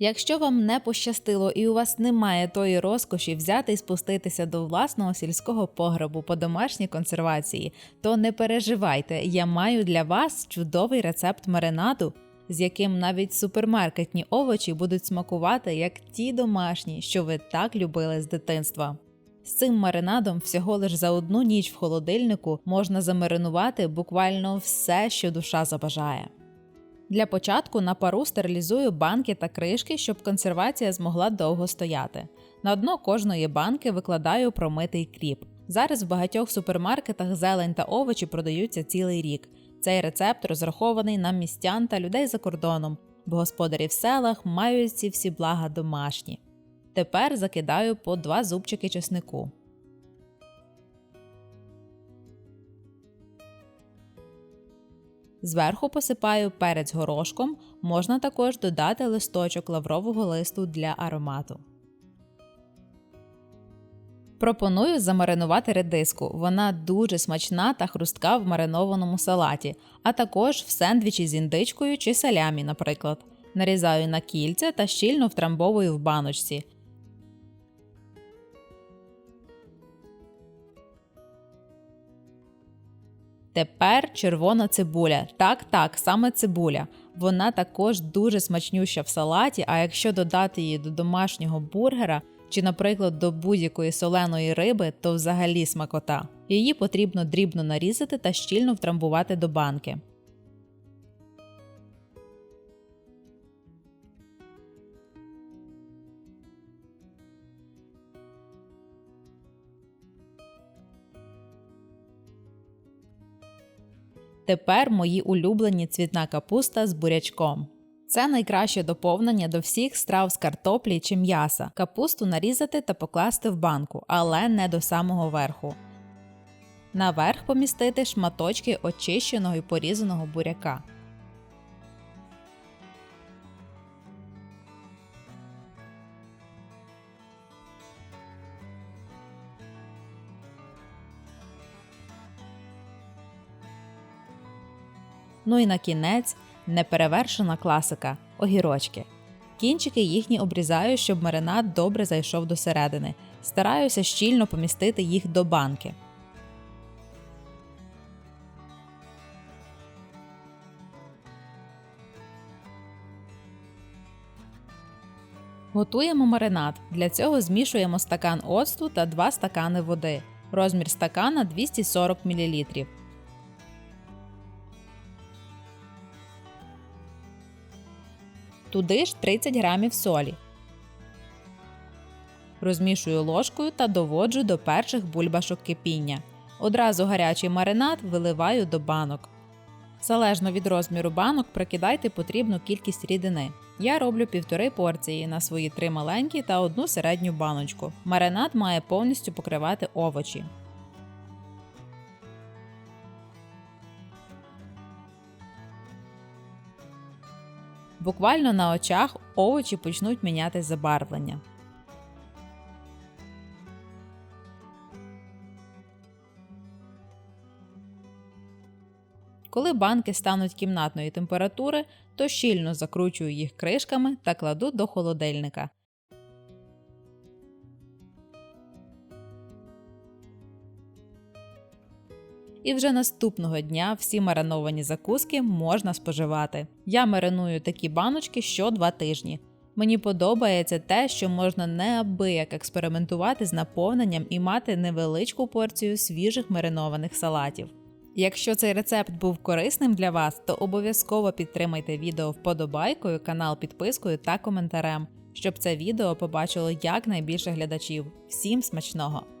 Якщо вам не пощастило і у вас немає тої розкоші взяти і спуститися до власного сільського погребу по домашній консервації, то не переживайте, я маю для вас чудовий рецепт маринаду, з яким навіть супермаркетні овочі будуть смакувати як ті домашні, що ви так любили з дитинства. З цим маринадом всього лиш за одну ніч в холодильнику можна замаринувати буквально все, що душа забажає. Для початку на пару стерилізую банки та кришки, щоб консервація змогла довго стояти. На дно кожної банки викладаю промитий кріп. Зараз в багатьох супермаркетах зелень та овочі продаються цілий рік. Цей рецепт розрахований на містян та людей за кордоном, бо господарі в селах мають ці всі блага домашні. Тепер закидаю по два зубчики чеснику. Зверху посипаю перець горошком, можна також додати листочок лаврового листу для аромату. Пропоную замаринувати редиску. Вона дуже смачна та хрустка в маринованому салаті, а також в сендвічі з індичкою чи салямі, наприклад. Нарізаю на кільця та щільно втрамбовую в баночці. Тепер червона цибуля. Так, так, саме цибуля. Вона також дуже смачнюща в салаті, а якщо додати її до домашнього бургера чи, наприклад, до будь-якої соленої риби, то взагалі смакота. Її потрібно дрібно нарізати та щільно втрамбувати до банки. Тепер мої улюблені цвітна капуста з бурячком. Це найкраще доповнення до всіх страв з картоплі чи м'яса. Капусту нарізати та покласти в банку, але не до самого верху. Наверх помістити шматочки очищеного і порізаного буряка. Ну і на кінець неперевершена класика огірочки. Кінчики їхні обрізаю, щоб маринад добре зайшов до середини. Стараюся щільно помістити їх до банки. Готуємо маринад. Для цього змішуємо стакан оцту та 2 стакани води. Розмір стакана 240 мл. Туди ж 30 грамів солі. Розмішую ложкою та доводжу до перших бульбашок кипіння. Одразу гарячий маринад виливаю до банок. Залежно від розміру банок, прикидайте потрібну кількість рідини. Я роблю півтори порції на свої три маленькі та одну середню баночку. Маринад має повністю покривати овочі. Буквально на очах овочі почнуть міняти забарвлення. Коли банки стануть кімнатної температури, то щільно закручую їх кришками та кладу до холодильника. І вже наступного дня всі мариновані закуски можна споживати. Я мариную такі баночки що два тижні. Мені подобається те, що можна неабияк експериментувати з наповненням і мати невеличку порцію свіжих маринованих салатів. Якщо цей рецепт був корисним для вас, то обов'язково підтримайте відео вподобайкою, канал підпискою та коментарем, щоб це відео побачило якнайбільше глядачів. Всім смачного!